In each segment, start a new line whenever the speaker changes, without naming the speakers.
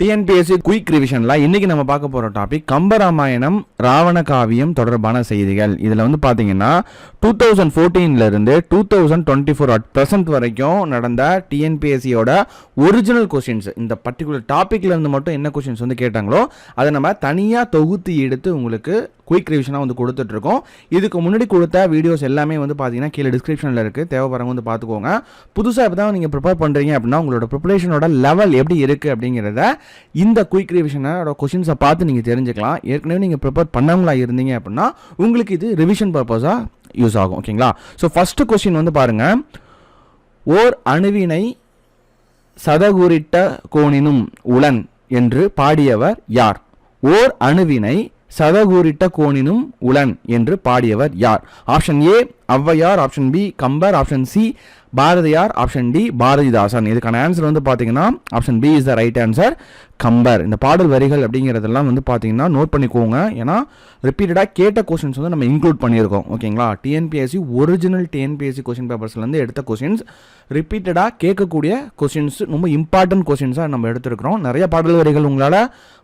TNPSC quick ரிவிஷன்ல இன்னைக்கு நம்ம பார்க்க போற டாபிக் கம்பராமாயணம் ராவண காவியம் தொடர்பான செய்திகள். இதுல வந்து பாத்தீங்கன்னா டூ தௌசண்ட் ஃபோர்டீன்ல இருந்து two thousand twenty four at present வரைக்கும் நடந்த டிஎன்பிஎஸ்சியோட ஒரிஜினல் கொஸ்டின்ஸ் இந்த பர்டிகுலர் டாபிக்ல இருந்து மட்டும் என்ன கொஸ்டின்ஸ் வந்து கேட்டாங்களோ அதை நம்ம தனியாக தொகுத்து எடுத்து உங்களுக்கு குயிக் ரிவிஷனாக வந்து கொடுத்துட்ருக்கோம். இதுக்கு முன்னாடி கொடுத்த வீடியோஸ் எல்லாமே வந்து பார்த்தீங்கன்னா கீழே டிஸ்கிரிப்ஷனில் இருக்குது தேவைப்படுறவங்க வந்து பார்த்துக்கோங்க புதுசாக இப்போ தான் நீங்கள் ப்ரிப்பேர் பண்ணுறீங்க அப்படின்னா உங்களோட ப்ரிப்பரேஷனோட லெவல் எப்படி இருக்குது அப்படிங்கிறத இந்த குயிக் ரிவிஷனோட கொஷின்ஸை பார்த்து நீங்கள் தெரிஞ்சுக்கலாம். ஏற்கனவே நீங்கள் ப்ரிப்பேர் பண்ணவங்களா இருந்தீங்க அப்படின்னா உங்களுக்கு இது ரிவிஷன் பர்பஸாக யூஸ் ஆகும். ஓகேங்களா ஸோ ஃபஸ்ட்டு கொஸ்டின் வந்து பாருங்கள் ஓர் அணுவினை சதகுரிட்ட கோணினும் உளன் என்று பாடியவர் யார்? ஓர் அணுவினை சதகூரிட்ட கோணினும் உளன் என்று பாடியவர் யார்? Option A Avvaiyar option B Kambar option C Bharathiyar option D Bharathidasan. இதுக்கான ஆன்சர் வந்து பார்த்தீங்கன்னா option B is the right answer Kambar. இந்த பாடல் வரிகள் அப்படிங்கிறதெல்லாம் வந்து பார்த்தீங்கன்னா நோட் பண்ணிக்கோங்க. ஏன்னா ரிப்பீட்டடாக கேட்ட கொஸ்டின்ஸ் வந்து நம்ம இன்க்ளூட் பண்ணியிருக்கோம். ஓகேங்களா? டிஎன்பிஎஸ்சி ஒரிஜினல் டிஎன்பிஎஸ்சி கொஸ்டின் பேப்பர்ஸ்லேருந்து எடுத்த கொஸ்டின்ஸ் ரிப்பீட்டடாக கேட்கக்கூடிய கொஸ்டின்ஸ் ரொம்ப இம்பார்ட்டன்ட் கொஸ்டின்ஸாக நம்ம எடுத்துருக்கிறோம். நிறைய பாடல் வரிகள் உங்களால்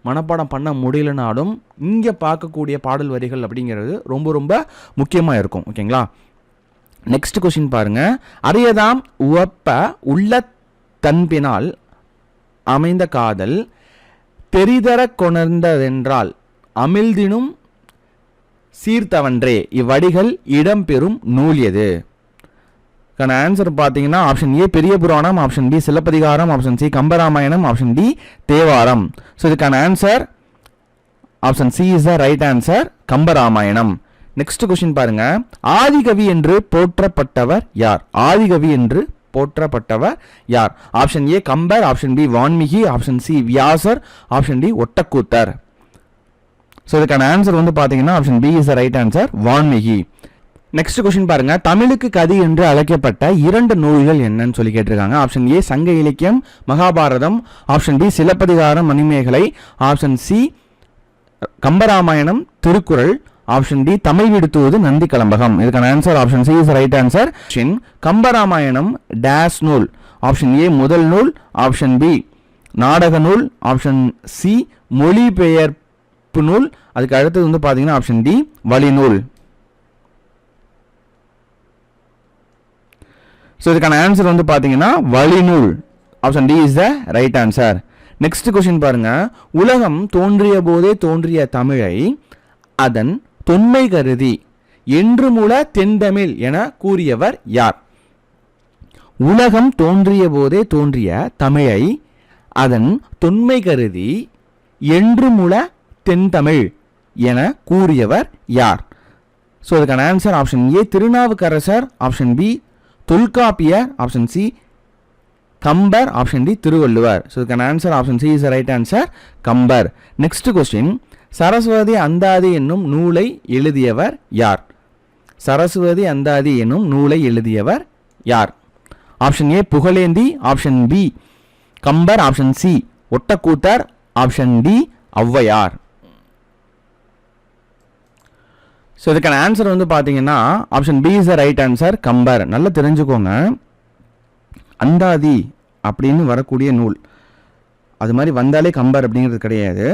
மனப்பாடம் பண்ண முடியலனாலும் இங்கே பார்க்கக்கூடிய பாடல் வரிகள் அப்படிங்கிறது ரொம்ப ரொம்ப முக்கியமாக இருக்கும். ஓகேங்களா? நெக்ஸ்ட் கொஸ்டின் பாருங்க. அரியதாம் உவப்ப உள்ள தன்பினால் அமைந்த காதல் தெரிதர கொணர்ந்ததென்றால் அமிழ்தினும் சீர்த்தவன்றே. இவ்வடிகள் இடம்பெறும் நூல் எது கான ஆன்சர் பார்த்தீங்கன்னா option A Periya Puranam option B Silappathikaram option C Kambaramayanam option D Thevaram. So இதுக்கான answer option C is the right answer Kambaramayanam. Next question பாருங்க. ஆதிகவி என்று போற்றப்பட்டவர் யார்? ஆதிகவி என்று போற்றப்பட்டவர் யார்? Option A Kambar. Option B Vanmiki. Option C Vyasar. Option D Ottakoothar. So இதுக்கான ஆன்சர் வந்து பார்த்தீங்கன்னா option B is the right answer Vanmiki. Next question பாருங்க. தமிழுக்கு கதி என்று அழைக்கப்பட்ட இரண்டு நூல்கள் என்னன்னு சொல்லி கேட்டிருக்காங்க. ஆப்ஷன் ஏ சங்க இலக்கியம் Mahabharatam. Option B Silappathikaram Manimegalai. Option C Kambaramayanam Thirukkural. Option D Tamil விடுத்துவது Nandi கலம்பகம் இதுக்கான answer option C is right answer Kambaramayanam days நூல் ஆப்ஷன் ஏ முதல் நூல். ஆப்ஷன் பி நாடக நூல். ஆப்ஷன் சி மொழிபெயர்ப்பு நூல். அதுக்கு அடுத்தது வந்து பார்த்தீங்கன்னா ஆப்ஷன் டி வழிநூல் ஸோ இதுக்கான ஆன்சர் வந்து பார்த்தீங்கன்னா வழிநூல் option D is the right answer next question பாருங்க. உலகம் தோன்றிய போதே தோன்றிய தமிழை அதன் தொன்மை கருதி என்று மூல தென்தமிழ் என கூறியவர் யார்? உலகம் தோன்றிய போதே தோன்றிய தமிழை அதன் தொன்மை கருதி என்று மூல தென்தமிழ் என கூறியவர் யார்? ஸோ அதுக்கான answer option A Thirunavukkarasar option B Tholkappiyar option C Kambar option D Thiruvalluvar. So இதுக்கான answer option C is right answer Kambar. Next question Saraswathi Anthathi என்னும் நூலை எழுதியவர் யார்? சரஸ்வதி அந்தாதி என்னும் நூலை எழுதியவர் யார்? Option A Pugazhendhi. Option B Kambar. Option C Ottakoothar. Option D Avvaiyar. So இதுக்கான ஆன்சர் வந்து பார்த்தீங்கன்னா option B is the right answer Kambar. நல்லா தெரிஞ்சுக்கோங்க. அந்தாதி அப்படின்னு வரக்கூடிய நூல். அது மாதிரி வந்தாலே கம்பர் அப்படிங்கிறது கிடையாது.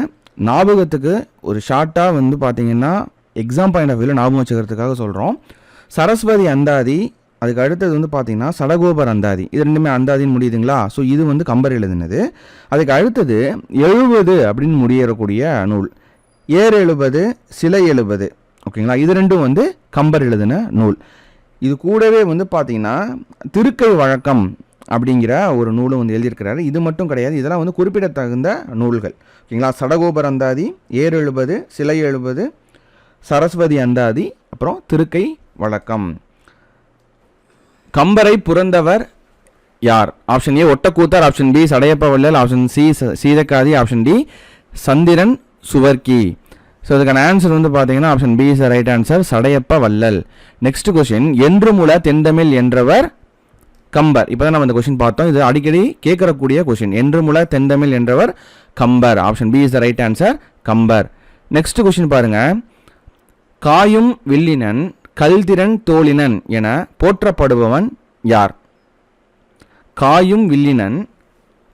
ஞாபகத்துக்கு ஒரு ஷார்ட்டாக வந்து பார்த்தீங்கன்னா எக்ஸாம் பாயிண்ட் ஆஃப் வியூவில் ஞாபகம் வச்சுக்கிறதுக்காக சொல்கிறோம் சரஸ்வதி அந்தாதி அதுக்கு அடுத்தது வந்து பார்த்தீங்கன்னா சடகோபர் அந்தாதி. இது ரெண்டுமே அந்தாதின்னு முடியுதுங்களா? ஸோ இது வந்து கம்பர் எழுதினது. அதுக்கு அடுத்தது எழுபது அப்படின்னு முடியறக்கூடிய நூல். ஏர் எழுபது சிலை எழுபது. ஓகேங்களா? இது ரெண்டும் வந்து கம்பர் எழுதின நூல். இது கூடவே வந்து பார்த்திங்கன்னா திருக்கை வழக்கம் அப்படிங்கிற ஒரு நூலும் வந்து எழுதியிருக்கிறாரு. இது மட்டும் கிடையாது இதெல்லாம் வந்து குறிப்பிடத்தகுந்த நூல்கள். ஓகேங்களா? சடகோபர் அந்தாதி ஏர் எழுபது சிலை எழுபது சரஸ்வதி அந்தாதி அப்புறம் திருக்கை வழக்கம். கம்பரை புறந்தவர் யார்? Option A Ottakoothar. Option B Sadaiyappa Vallal. Option C Seethakathi. Option D Chandran Suvarki. So இதுக்கான ஆன்சர் வந்து பார்த்தீங்கன்னா option B is right answer Sadaiyappa Vallal. Next question என்று மூல தென்தமிழ் என்றவர் கம்பர். இப்போ தான் நம்ம இந்த கொஸ்டின் பார்த்தோம். இது அடிக்கடி கேட்கறக்கூடிய கொஸ்டின் என்று முல தென்தமிழ் என்றவர் Kambar. Option B is the right answer Kambar. Next question பாருங்க. காயும் வில்லினன் கல்திறன் தோழினன் என போற்றப்படுபவன் யார்? காயும் வில்லினன்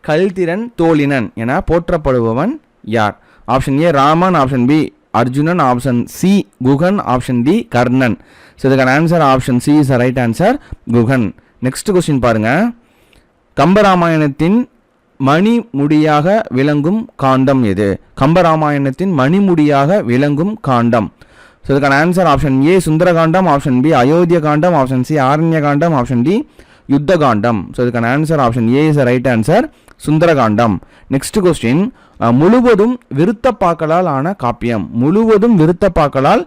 கல்திறன் தோழினன் என போற்றப்படுபவன் யார்? Option A Raman. Option B Arjunan. Option C Guhan. Option D Karnan. So இதுக்கான answer option C is right answer Guhan. Next question பாருங்க. கம்பராமாயணத்தின் மணிமுடியாக விளங்கும் காண்டம் எது? கம்பராமாயணத்தின் மணிமுடியாக விளங்கும் காண்டம் ஸோ இதுக்கான answer option A Sundarakandam option B Ayodhya Kandam option C Aranya Kandam option D Yuddha Kandam so இதுக்கான answer option A is right answer Sundarakandam next question முழுவதும் விருத்தப்பாக்களால் ஆன காப்பியம். முழுவதும் விருத்தப்பாக்களால்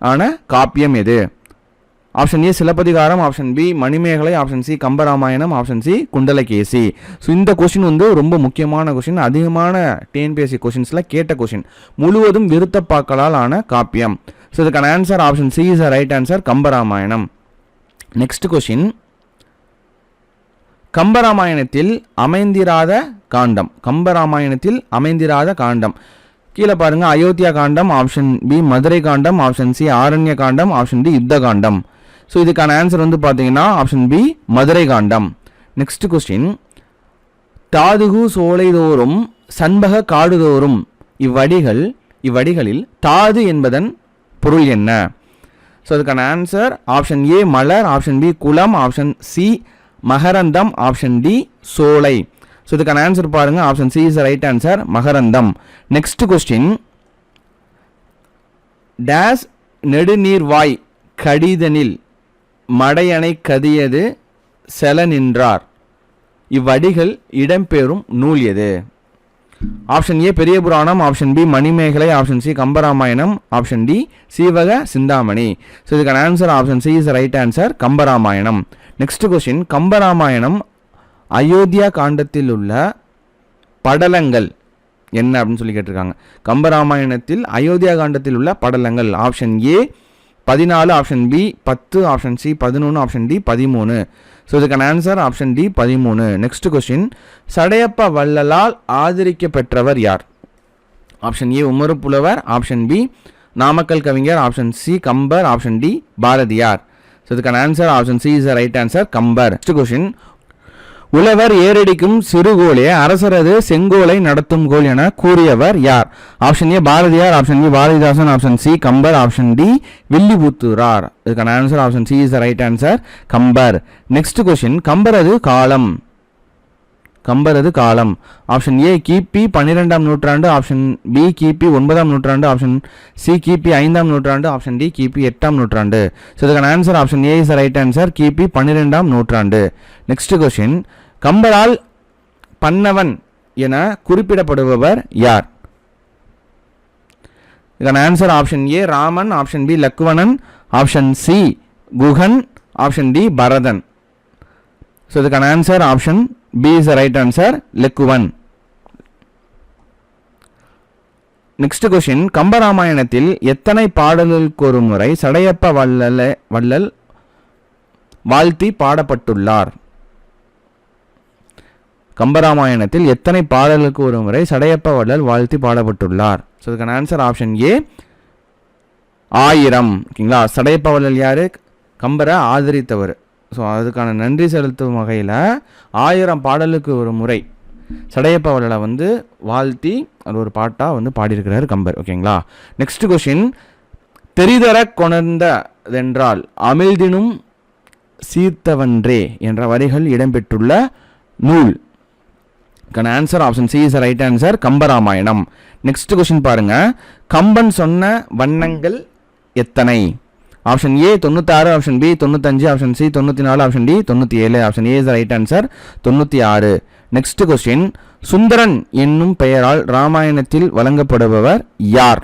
ஆன காப்பியம் எது? Option A Silappathikaram. Option B Manimekalai. Option C Kambaramayanam. Option C Kundalakesi. So இந்த கொஷின் வந்து ரொம்ப முக்கியமான கொஷின் அதிகமான டிஎன்பிஎஸ்சி கொஷின்ஸில் கேட்ட கொஷின் முழுவதும் விருத்தப்பாக்களால் ஆன காப்பியம். ஸோ இதுக்கான answer option C is a right answer Kambaramayanam. Next question கம்பராமாயணத்தில் அமைந்திராத காண்டம். கம்பராமாயணத்தில் அமைந்திராத காண்டம். கீழே பாருங்கள் Ayodhya Kandam. Option B Madurai Kandam. Option C Aranya Kandam. Option D Yuddha Kandam. So இதுக்கான ஆன்சர் வந்து பார்த்தீங்கன்னா option B Madurai Kandam. Next question தாதுகு சோலைதோறும் சண்பக காடுதோறும் இவ்வடிகள் இவ்வடிகளில் தாது என்பதன் பொருள் என்ன? ஸோ அதுக்கான ஆன்சர் ஆப்ஷன் ஏ மலர் ஆப்ஷன் பி குளம் ஆப்ஷன் சி மகரந்தம் ஆப்ஷன் டி சோலை. ஸோ இதுக்கான ஆன்சர் பாருங்க. Option C is right answer மகரந்தம். நெக்ஸ்ட் கொஸ்டின் டேஸ் நெடுநீர்வாய் கடிதனில் மடையணை கதியது செல நின்றார். இவ்வடிகள் இடம்பெறும் நூல் எது? Option A Periya Puranam. Option B Manimekalai. Option C Kambaramayanam. Option D Seevaka Chintamani. So இதுக்கான answer option C is right answer Kambaramayanam. Next question Kambaramayanam Ayodhya காண்டத்தில் உள்ள படலங்கள் என்ன அப்படின்னு சொல்லி கேட்டிருக்காங்க. கம்பராமாயணத்தில் அயோத்தியா காண்டத்தில் உள்ள படலங்கள். ஆப்ஷன் ஏ பதினாலு ஆப்ஷன் பி பத்து ஆப்ஷன் சி பதினொன்று ஆப்ஷன் டி பதிமூணு. ஸோ இதுக்கான ஆன்சர் ஆப்ஷன் டி பதிமூணு. நெக்ஸ்ட் கொஸ்டின் சடையப்ப வள்ளலால் ஆதரிக்க பெற்றவர் யார்? ஆப்ஷன் ஏ உமரு புலவர். Option B Namakkal Kavignar. Option C Kambar. Option D Bharathiyar. So இதுக்கான answer option C is right answer Kambar. Next question உழவர் ஏரடிக்கும் சிறுகோலே அரசரது செங்கோலை நடத்தும் கோல் என கூறியவர் யார்? Option A Bharathiyar. Option B Bharathidasan. Option C Kambar. Option D Villiputhurar. இதுக்கான answer option C is right answer Kambar. Next question கம்பரது காலம். கம்பரது காலம். ஆப்ஷன் ஏ கிபி பன்னிரெண்டாம் நூற்றாண்டு. ஆப்ஷன் பி கிபி ஒன்பதாம் நூற்றாண்டு. ஆப்ஷன் சி கிபி ஐந்தாம் நூற்றாண்டு. ஆப்ஷன் டி கிபி எட்டாம் நூற்றாண்டு. ஸோ இதுக்கான answer option A is right answer கிபி பன்னிரெண்டாம் நூற்றாண்டு. நெக்ஸ்ட் கொஸ்டின் கம்பரால் பன்னவன் என குறிப்பிடப்படுபவர் யார்? இதுக்கான answer option A Raman. Option B Lakkuvanan. Option C Guhan. Option D Bharathan. So இதுக்கான answer option B right right answer Lakkuvan next question கம்பராமாயணத்தில் எத்தனை பாடல்களுக்கு ஒரு முறை சடையப்ப வள்ளல வள்ளல் வாழ்த்தி பாடப்பட்டுள்ளார்? கம்பராமாயணத்தில் எத்தனை பாடல்களுக்கு ஒரு முறை சடையப்ப வள்ளல் வாழ்த்தி பாடப்பட்டுள்ளார்? ஸோ இதுக்கான ஆன்சர் ஆப்ஷன் ஏ ஆயிரம். ஓகேங்களா? சடையப்ப வள்ளல் யார்? கம்பரை ஆதரித்தவர். ஸோ அதுக்கான நன்றி செலுத்தும் வகையில் ஆயிரம் பாடலுக்கு ஒரு முறை சடையப்ப வள்ளலை வந்து வாழ்த்தி அது ஒரு பாட்டாக வந்து பாடியிருக்கிறார் கம்பர். ஓகேங்களா நெக்ஸ்ட் கொஷின் தெரிதர கொணர்ந்ததென்றால் அமிழ்தினும் சீர்த்தவன்றே என்ற வரிகள் இடம்பெற்றுள்ள நூல். கன் answer option C is right answer Kambaramayanam. Next question பாருங்க. கம்பன் சொன்ன வண்ணங்கள் எத்தனை? ஆப்ஷன் ஏ தொண்ணூத்தாறு ஆப்ஷன் பி தொண்ணூத்தஞ்சு ஆப்ஷன் சி தொண்ணூற்றி நாலு ஆப்ஷன் டி தொண்ணூற்றி ஏழு option A is right answer தொண்ணூற்றி ஆறு நெக்ஸ்ட் கொஸ்டின் சுந்தரன் என்னும் பெயரால் ராமாயணத்தில் வழங்கப்படுபவர் யார்?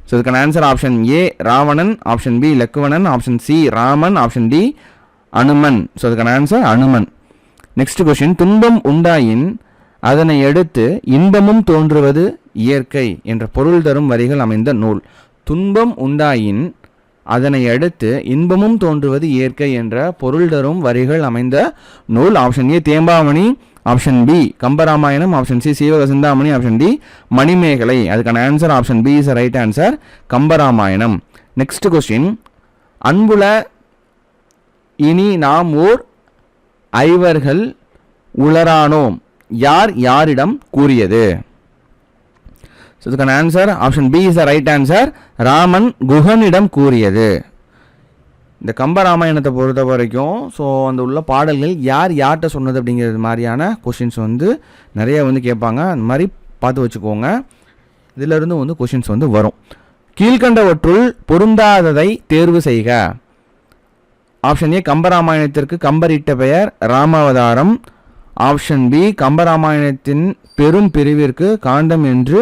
ஸோ இதுக்கான answer option A Ravanan option B Lakkuvanan option C Raman option D Anuman. So இதுக்கான ஆன்சர் அனுமன். நெக்ஸ்ட் கொஸ்டின் துன்பம் உண்டாயின் அதனை எடுத்து இன்பமும் தோன்றுவது இயற்கை என்ற பொருள் தரும் வரிகள் அமைந்த நூல். துன்பம் உண்டாயின் அதனை அடுத்து இன்பமும் தோன்றுவது இயற்கை என்ற பொருள் தரும் வரிகள் அமைந்த நூல் option A Thembavani option B Kambaramayanam option C Seevaka Chintamani option D Manimekalai. அதுக்கான answer option B is right answer Kambaramayanam. Next question அன்புல இனி நாம் ஓர் ஐவர்கள் உளரானோம். யார் யாரிடம் கூறியது? ஸோ இதுக்கான answer option B is the right answer Raman குஹனிடம் கூறியது. இந்த கம்பராமாயணத்தை பொறுத்த வரைக்கும் ஸோ அந்த உள்ள பாடல்கள் யார் யார்கிட்ட சொன்னது அப்படிங்கிறது மாதிரியான கொஷின்ஸ் வந்து நிறைய வந்து கேட்பாங்க. அந்த மாதிரி பார்த்து வச்சுக்கோங்க. இதிலிருந்து வந்து கொஷின்ஸ் வந்து வரும். கீழ்கண்டவற்றுள் பொருந்தாததை தேர்வு செய்க. ஆப்ஷன் ஏ கம்பராமாயணத்திற்கு கம்பரிட்ட பெயர் ராமாவதாரம். ஆப்ஷன் பி கம்பராமாயணத்தின் பெரும் பிரிவிற்கு காண்டம் என்று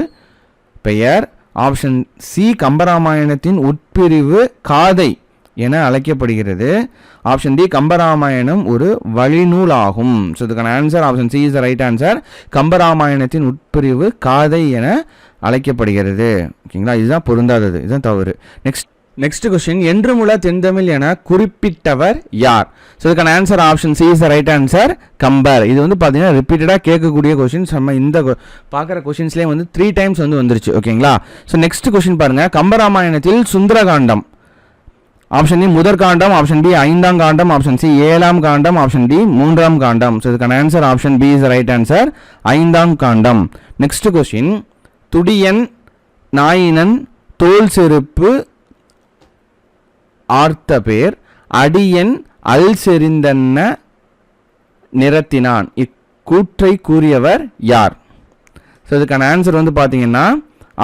பெயர். ஆப்ஷன் சி கம்பராமாயணத்தின் உட்பிரிவு காதை என அழைக்கப்படுகிறது. ஆப்ஷன் டி கம்பராமாயணம் ஒரு வழிநூல் ஆகும் ஸோ இதுக்கான answer option C is right answer கம்பராமாயணத்தின் உட்பிரிவு காதை என அழைக்கப்படுகிறது. ஓகேங்களா இதுதான் பொருந்தாதது. இதுதான் தவறு. நெக்ஸ்ட் நெக்ஸ்ட் கொஸ்டின் என்று முல தென்தமிழ் என குறிப்பிட்டவர் யார்? ஸோ இதுக்கான answer option C is right answer Kambar இது வந்து பார்த்தீங்கன்னா ரிப்பீட்டடாக கேட்கக்கூடிய கொஸ்டின்ஸ் நம்ம இந்த பார்க்குற கொஸ்டின்ஸ்லேயே வந்து த்ரீ டைம்ஸ் வந்து வந்துருச்சு. ஓகேங்களா ஸோ நெக்ஸ்ட் கொஸ்டின் பாருங்கள் கம்பராமாயணத்தில் சுந்தரகாண்டம். ஆப்ஷன் டி முதற் காண்டம் ஆப்ஷன் பி ஐந்தாம் காண்டம். ஆப்ஷன் சி ஏழாம் காண்டம். ஆப்ஷன் டி மூன்றாம் காண்டம். ஸோ இதுக்கான answer option B is right answer ஐந்தாம் காண்டம். நெக்ஸ்ட் கொஸ்டின் துடியன் நாயினன் தோல் செருப்பு ஆர்த்த பேர் அடியன் அல் செறிந்தன்ன நிறத்தினான். இக்கூற்றை கூறியவர் யார்? ஸோ இதுக்கான ஆன்சர் வந்து பார்த்தீங்கன்னா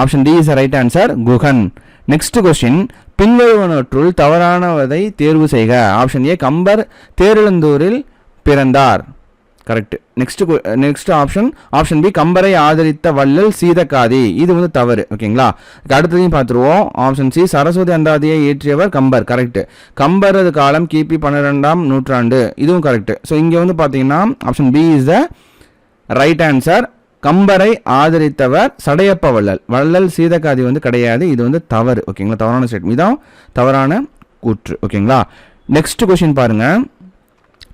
option D is right answer Guhan. Next question பின்வருவனற்றுள் தவறானவதை தேர்வு செய்க. ஆப்ஷன் ஏ கம்பர் தேரெழுந்தூரில் பிறந்தார். Correct next next option option B கம்பரை ஆதரித்த வள்ளல் சீதக்காதி. இது வந்து தவறு. ஓகேங்களா அடுத்ததையும் பார்த்துருவோம். ஆப்ஷன் சி சரஸ்வதி அந்தாதியை இயற்றியவர் கம்பர். கரெக்ட் கம்பரது காலம் கிபி பன்னிரெண்டாம் நூற்றாண்டு. இதுவும் கரெக்ட் ஸோ இங்கே வந்து பார்த்தீங்கன்னா option B is the right answer கம்பரை ஆதரித்தவர் சடையப்ப வள்ளல். வள்ளல் சீதக்காதி வந்து கிடையாது. இது வந்து தவறு. ஓகேங்களா தவறான ஸ்டேட்மெண்ட் இதான் தவறான கூற்று. ஓகேங்களா நெக்ஸ்ட் கொஷின் பாருங்கள்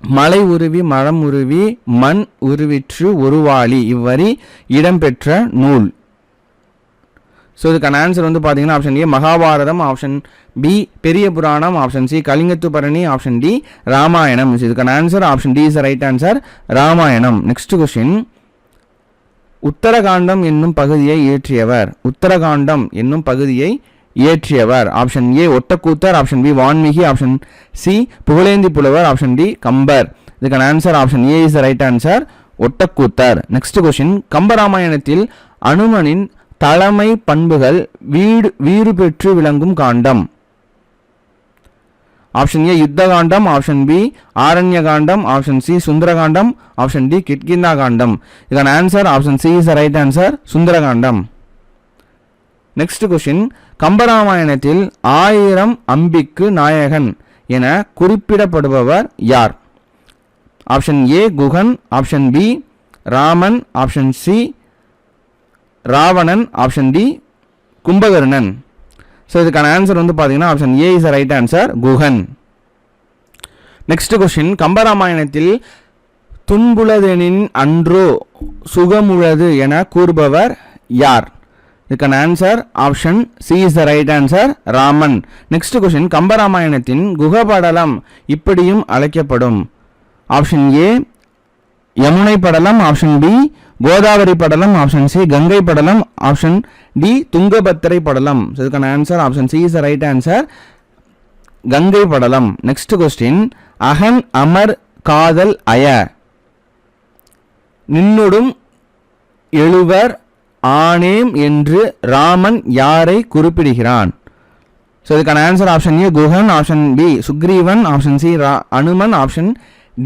மலை உருவி மரம் உருவி மண் உருவிற்று ஒருவாளி இவ்வரி இடம்பெற்ற நூல். ஸோ இதுக்கான ஆன்சர் வந்து பார்த்தீங்கன்னா option A Mahabharatham option B Periya Puranam option C கலிங்கத்து பரணி ஆப்ஷன் டி ராமாயணம் இதுக்கான answer option D is right answer Ramayanam. Next question Uttarakandam என்னும் பகுதியை இயற்றியவர். உத்தரகாண்டம் என்னும் பகுதியை இயற்றியவர் option A Ottakoothar. Option B Valmiki. Option C Pugazhendhi Pulavar. Option D Kambar. இதுக்கான answer option A is right answer Ottakoothar. Next question கம்பராமாயணத்தில் அனுமனின் தலைமை பண்புகள் வீடு வீறு பெற்று விளங்கும் காண்டம். Option A Yuddha Kandam option B Aranya Kandam option C Sundarakandam. Option D Kishkindha Kandam இதுக்கான answer option C is right answer Sundarakandam. Next question கம்பராமாயணத்தில் ஆயிரம் அம்பிக்கு நாயகன் என குறிப்பிடப்படுபவர் யார்? Option A Guhan. Option B Raman. Option C Ravanan. Option D Kumbhakarnan. So இதுக்கான answer வந்து பார்த்தீங்கன்னா option A is right answer Guhan. Next question கம்பராமாயணத்தில் துன்புலதெனின் அன்றோ சுகமுழது என கூறுபவர் யார்? இதுக்கான answer option C is the right answer Raman next question கம்பராமாயணத்தின் Guhapadalam இப்படியும் அழைக்கப்படும் ஆப்ஷன் ஏ யமுனை படலம் ஆப்ஷன் பி கோதாவரி படலம் ஆப்ஷன் சி கங்கை படலம் ஆப்ஷன் டி துங்கபத்திரை படலம் இதுக்கான answer option C is right answer Gangai Padalam next question அகன் அமர் காதல் அய நின்னுடும் எழுவர் ஆனேம் என்று ராமன் யாரை குறிப்பிடுகிறான்? ஸோ இதுக்கான answer option A Guhan option B Sugreevan option C raw Anuman option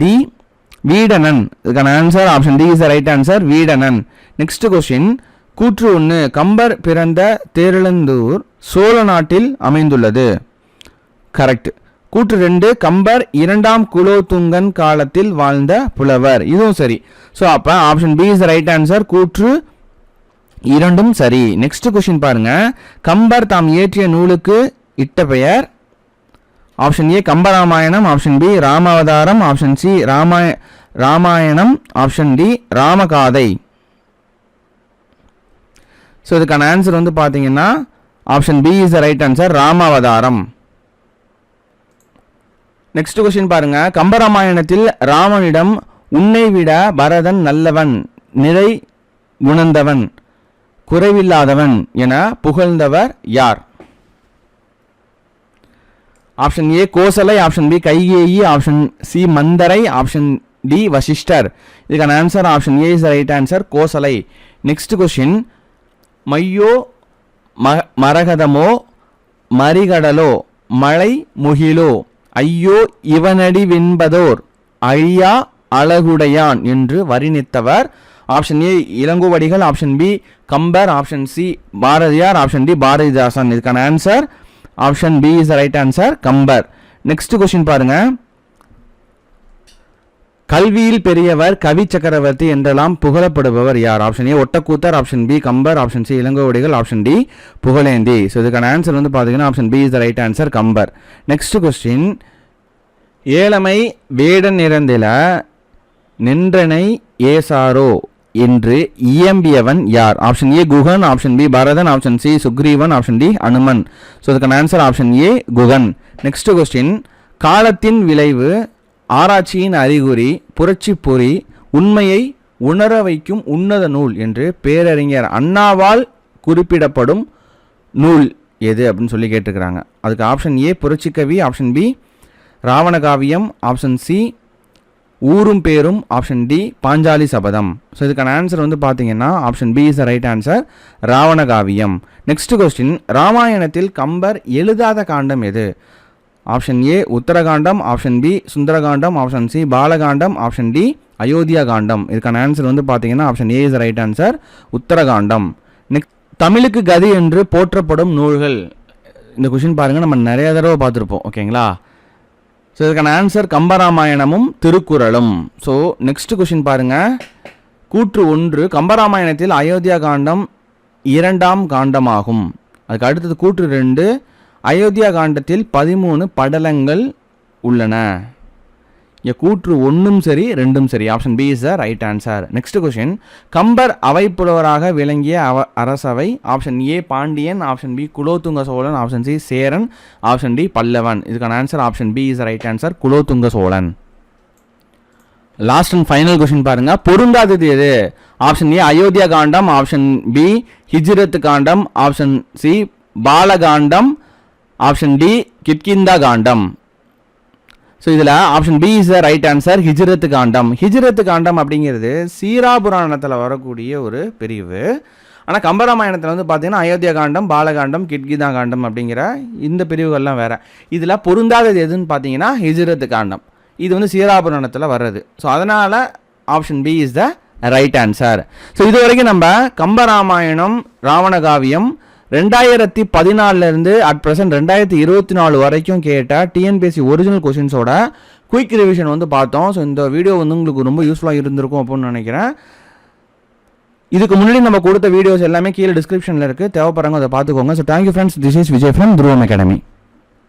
D Veedanan. இதுக்கான answer option D is right answer Veedanan. Next question கூற்று ஒன்று கம்பர் பிறந்த தேரெழுந்தூர் சோழ நாட்டில் அமைந்துள்ளது. கரெக்ட் கூற்று ரெண்டு கம்பர் இரண்டாம் குலோத்துங்கன் காலத்தில் வாழ்ந்த புலவர். இதுவும் சரி. ஸோ அப்போ option B is right answer கூற்று இரண்டும் சரி. நெக்ஸ்ட் கொஸ்டின் பாருங்க. கம்பர் தாம் இயற்றிய நூலுக்கு இட்ட பெயர். Option A Kambaramayanam option B Ramavatharam. Option C ராமாய Ramayanam. Option D Ramakathai. So இதுக்கான ஆன்சர் வந்து பார்த்தீங்கன்னா option B is the right answer Ramavatharam. Next question பாருங்க. கம்பராமாயணத்தில் ராமனிடம் உன்னை விட பரதன் நல்லவன் நிறை உணர்ந்தவன் குறைவில்லாதவன் என புகழ்ந்தவர் யார்? Option A Kosalai. Option B Kaikeyi. Option C Manthara. Option D Vasishtar. இதுக்கான answer option A is right answer Kosalai. Next question மையோ ம மரகதமோ மறிகடலோ மழை முகிலோ. ஐயோ இவனடி வெண்பதோர் அழியா அழகுடையான் என்று வர்ணித்தவர் option A Ilangovadigal option B Kambar. Option C Bharathiyar. Option D Bharathidasan. இதுக்கான answer option B is the right answer Kambar. Next question பாருங்க. கல்வியில் பெரியவர் கவி சக்கரவர்த்தி என்றெல்லாம் புகழப்படுபவர் யார்? Option A Ottakoothar. Option B Kambar. Option C Ilangovadigal option D Pugazhendhi. So இதுக்கான ஆன்சர் வந்து பார்த்தீங்கன்னா option B is the right answer Kambar. Next question ஏழமை வேடன் நிறந்தில நின்றனை ஏசாரோ? என்று இயம்பியவன் யார்? Option A Guhan. Option B Bharathan. Option C Sugreevan. Option D Anuman. So இதுக்கான answer option A Guhan. Next question காலத்தின் விளைவு ஆராய்ச்சியின் அறிகுறி புரட்சி பொறி உண்மையை உணர வைக்கும் உன்னத நூல் என்று பேரறிஞர் அண்ணாவால் குறிப்பிடப்படும் நூல் எது அப்படின்னு சொல்லி கேட்டிருக்கிறாங்க. அதுக்கு option A புரட்சிக்கவி option B Ravanakaviyam option C ஊரும் பேரும் option D Panchali Sabatham. So இதுக்கான ஆன்சர் வந்து பார்த்தீங்கன்னா option B is the right answer Ravanakaviyam. Next question ராமாயணத்தில் கம்பர் எழுதாத காண்டம் எது? Option A Uttarakandam. Option B Sundarakandam. Option C Balakandam. Option D Ayodhya Kandam. இதுக்கான ஆன்சர் வந்து பார்த்தீங்கன்னா option A is right answer Uttarakandam. Next தமிழுக்கு கதி என்று போற்றப்படும் நூல்கள். இந்த கொஷின் பாருங்கள் நம்ம நிறைய தடவை பார்த்துருப்போம். ஓகேங்களா ஸோ இதுக்கான ஆன்சர் கம்பராமாயணமும் திருக்குறளும். ஸோ நெக்ஸ்ட் கொஷின் பாருங்க. கூற்று ஒன்று கம்பராமாயணத்தில் அயோத்தியா காண்டம் இரண்டாம் காண்டமாகும். அதுக்கு அடுத்தது கூற்று ரெண்டு அயோத்தியா காண்டத்தில் பதிமூணு படலங்கள் உள்ளன. இங்கே கூற்று ஒன்றும் சரி ரெண்டும் சரி. Option B is the right answer next question Kambar அவைப்புலவராக விளங்கிய அவ அரசவை. Option A Pandiyan. Option B Kulothunga Cholan. Option C Cheran. Option D Pallavan. இதுக்கான answer option B is right answer Kulothunga Cholan. Last and final question பாருங்க. பொருந்தாதது எது? Option A Ayodhya Kandam. Option B Hijrat Kandam. Option C Balakandam. Option D Kishkindha Kandam. So இதில் option B is the right answer Hijrat காண்டம். ஹிஜ்ரத்து காண்டம் அப்படிங்கிறது சீரா புராணத்தில் வரக்கூடிய ஒரு பிரிவு. ஆனால் கம்பராமாயணத்தில் வந்து பார்த்தீங்கன்னா அயோத்தியா காண்டம் பாலகாண்டம் கிட்கிதா காண்டம் அப்படிங்கிற இந்த பிரிவுகள்லாம் வேறு. இதில் பொருந்தாதது எதுன்னு பார்த்தீங்கன்னா ஹிஜ்ரத்து காண்டம். இது வந்து சீராபுராணத்தில் வர்றது. ஸோ அதனால் option B is the right answer so இது வரைக்கும் நம்ம கம்பராமாயணம் ராவணகாவியம் ரெண்டாயிரத்தி பதினாலிருந்து அட் ப்ரெசென்ட் ரெண்டாயிரத்தி இருபத்தி நாலு வரைக்கும் கேட்ட டிஎன்பிஎஸ்சி ஒரிஜினல் கொஷின்ஸோட குயிக் ரிவிஷன் வந்து பார்த்தோம். ஸோ இந்த வீடியோ வந்து உங்களுக்கு ரொம்ப யூஸ்ஃபுல்லாக இருந்திருக்கும் அப்படின்னு நினைக்கிறேன். இதுக்கு முன்னாடி நம்ம கொடுத்த வீடியோஸ் எல்லாமே கீழே டிஸ்கிரிப்ஷனில் இருக்குது தேவைப்படுறாங்க அதை பார்த்துக்கோங்க. So thank you friends this is Vijay from Dhruvam academy